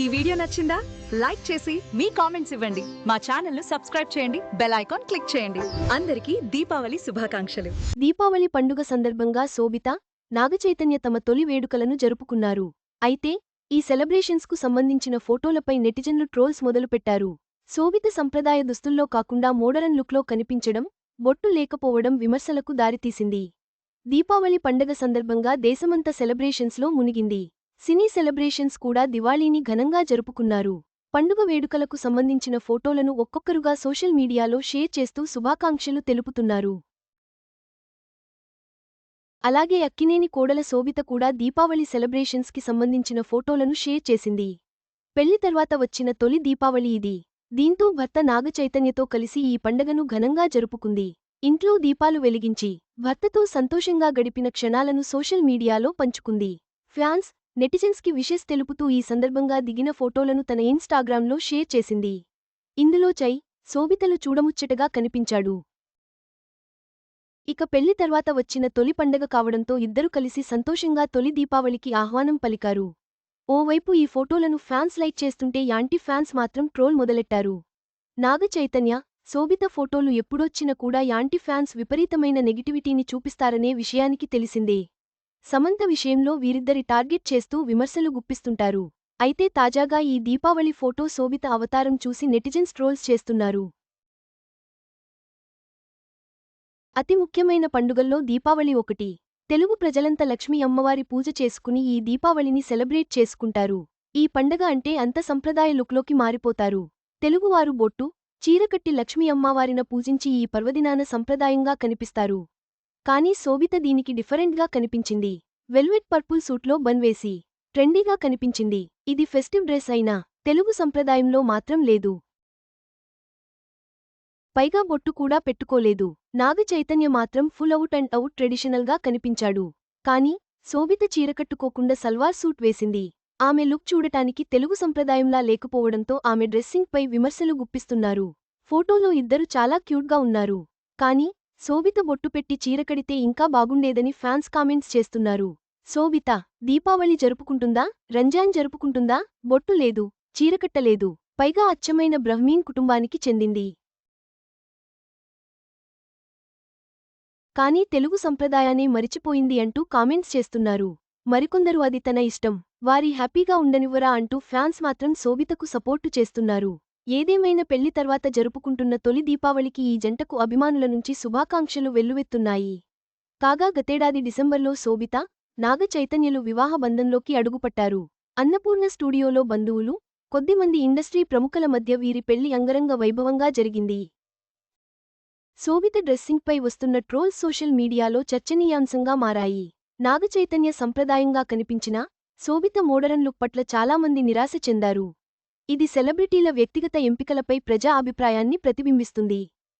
ఈ వీడియో నచ్చిందా? లైక్ చేసి మీ కామెంట్స్ ఇవ్వండి. మా ఛానల్ను సబ్స్క్రైబ్ చేయండి. బెల్ ఐకాన్ క్లిక్ చేయండి. అందరికీ దీపావళి శుభాకాంక్షలు. దీపావళి పండుగ సందర్భంగా శోభిత నాగచైతన్య తమ తొలి వేడుకలను జరుపుకున్నారు. అయితే ఈ సెలబ్రేషన్స్కు సంబంధించిన ఫోటోలపై నెటిజన్లు ట్రోల్స్ మొదలుపెట్టారు. శోభిత సంప్రదాయ దుస్తుల్లో కాకుండా మోడరన్ లుక్లో కనిపించడం బొట్టు లేకపోవడం విమర్శలకు దారితీసింది. దీపావళి పండగ సందర్భంగా దేశమంతా సెలబ్రేషన్స్లో మునిగింది. సినీ సెలబ్రేషన్స్ కూడా దివాళీని ఘనంగా జరుపుకున్నారు. పండుగ వేడుకలకు సంబంధించిన ఫోటోలను ఒక్కొక్కరుగా సోషల్ మీడియాలో షేర్ చేస్తూ శుభాకాంక్షలు తెలుపుతున్నారు. అలాగే అక్కినేని కోడల శోభిత కూడా దీపావళి సెలబ్రేషన్స్కి సంబంధించిన ఫోటోలను షేర్ చేసింది. పెళ్ళి తర్వాత వచ్చిన తొలి దీపావళి ఇది. దీంతో భర్త నాగచైతన్యతో కలిసి ఈ పండగను ఘనంగా జరుపుకుంది. ఇంట్లో దీపాలు వెలిగించి భర్తతో సంతోషంగా గడిపిన క్షణాలను సోషల్ మీడియాలో పంచుకుంది. ఫ్యాన్స్ నెటిజన్స్కి విషెస్ తెలుపుతూ ఈ సందర్భంగా దిగిన ఫోటోలను తన ఇన్స్టాగ్రామ్లో షేర్ చేసింది. ఇందులో చై శోభితలు చూడముచ్చటగా కనిపించాడు. ఇక పెళ్ళి తర్వాత వచ్చిన తొలి పండగ కావడంతో ఇద్దరు కలిసి సంతోషంగా తొలి దీపావళికి ఆహ్వానం పలికారు. ఓవైపు ఈ ఫోటోలను ఫ్యాన్స్ లైక్ చేస్తుంటే యాంటీ ఫ్యాన్స్ మాత్రం ట్రోల్ మొదలెట్టారు. నాగ చైతన్య శోభిత ఫోటోలు ఎప్పుడొచ్చినా కూడా యాంటీ ఫ్యాన్స్ విపరీతమైన నెగిటివిటీని చూపిస్తారనే విషయానికి తెలిసిందే. సమంత విషయంలో వీరిద్దరి టార్గెట్ చేస్తూ విమర్శలు గుప్పిస్తుంటారు. అయితే తాజాగా ఈ దీపావళి ఫోటో శోభిత అవతారం చూసి నెటిజన్స్ ట్రోల్స్ చేస్తున్నారు. అతి ముఖ్యమైన పండుగల్లో దీపావళి ఒకటి. తెలుగు ప్రజలంతా లక్ష్మీ అమ్మవారి పూజ చేసుకుని ఈ దీపావళిని సెలబ్రేట్ చేసుకుంటారు. ఈ పండగ అంటే అంత సంప్రదాయ లుక్లోకి మారిపోతారు. తెలుగువారు బొట్టు చీరకట్టి లక్ష్మీ అమ్మవారిన పూజించి ఈ పర్వదినాన సంప్రదాయంగా కనిపిస్తారు. కానీ శోభిత దీనికి డిఫరెంట్గా కనిపించింది. వెల్వెట్ పర్పుల్ సూట్లో బన్ వేసి ట్రెండీగా కనిపించింది. ఇది ఫెస్టివ్ డ్రెస్ అయినా తెలుగు సంప్రదాయంలో మాత్రం లేదు. పైగా బొట్టు కూడా పెట్టుకోలేదు. నాగ చైతన్య మాత్రం ఫుల్ అవుట్ అండ్ అవుట్ ట్రెడిషనల్గా కనిపించాడు. కాని శోభిత చీరకట్టుకోకుండా సల్వార్ సూట్ వేసింది. ఆమె లుక్ చూడటానికి తెలుగు సంప్రదాయంలా లేకపోవడంతో ఆమె డ్రెస్సింగ్పై విమర్శలు గుప్పిస్తున్నారు. ఫోటోలో ఇద్దరు చాలా క్యూట్గా ఉన్నారు. కాని శోభిత బొట్టు పెట్టి చీరకడితే ఇంకా బాగుండేదని ఫ్యాన్స్ కామెంట్స్ చేస్తున్నారు. శోభిత దీపావళి జరుపుకుంటుందా? రంజాన్ జరుపుకుంటుందా? బొట్టు లేదు చీరకట్టలేదు పైగా అచ్చమైన బ్రహ్మీన్ కుటుంబానికి చెందింది. కానీ తెలుగు సంప్రదాయాన్ని మరిచిపోయింది అంటూ కామెంట్స్ చేస్తున్నారు. మరికొందరు అది తన ఇష్టం వారి హ్యాపీగా ఉండనివ్వరా అంటూ ఫ్యాన్స్ మాత్రం శోభితకు సపోర్టు చేస్తున్నారు. ఏదేమైనా పెళ్ళి తర్వాత జరుపుకుంటున్న తొలి దీపావళికి ఈ జంటకు అభిమానుల నుంచి శుభాకాంక్షలు వెల్లువెత్తున్నాయి. కాగా గతేడాది డిసెంబర్లో శోభిత నాగ చైతన్యలు వివాహ బంధంలోకి అడుగుపట్టారు. అన్నపూర్ణ స్టూడియోలో బంధువులు కొద్దిమంది ఇండస్ట్రీ ప్రముఖుల మధ్య వీరి పెళ్ళి అంగరంగ వైభవంగా జరిగింది. శోభిత డ్రెస్సింగ్పై వస్తున్న ట్రోల్స్ సోషల్ మీడియాలో చర్చనీయాంశంగా మారాయి. నాగచైతన్య సంప్రదాయంగా కనిపించినా శోభిత మోడరన్ లుక్ పట్ల చాలామంది నిరాశ చెందారు. ఇది సెలబ్రిటీల వ్యక్తిగత ఎంపికలపై ప్రజా అభిప్రాయాన్ని ప్రతిబింబిస్తుంది.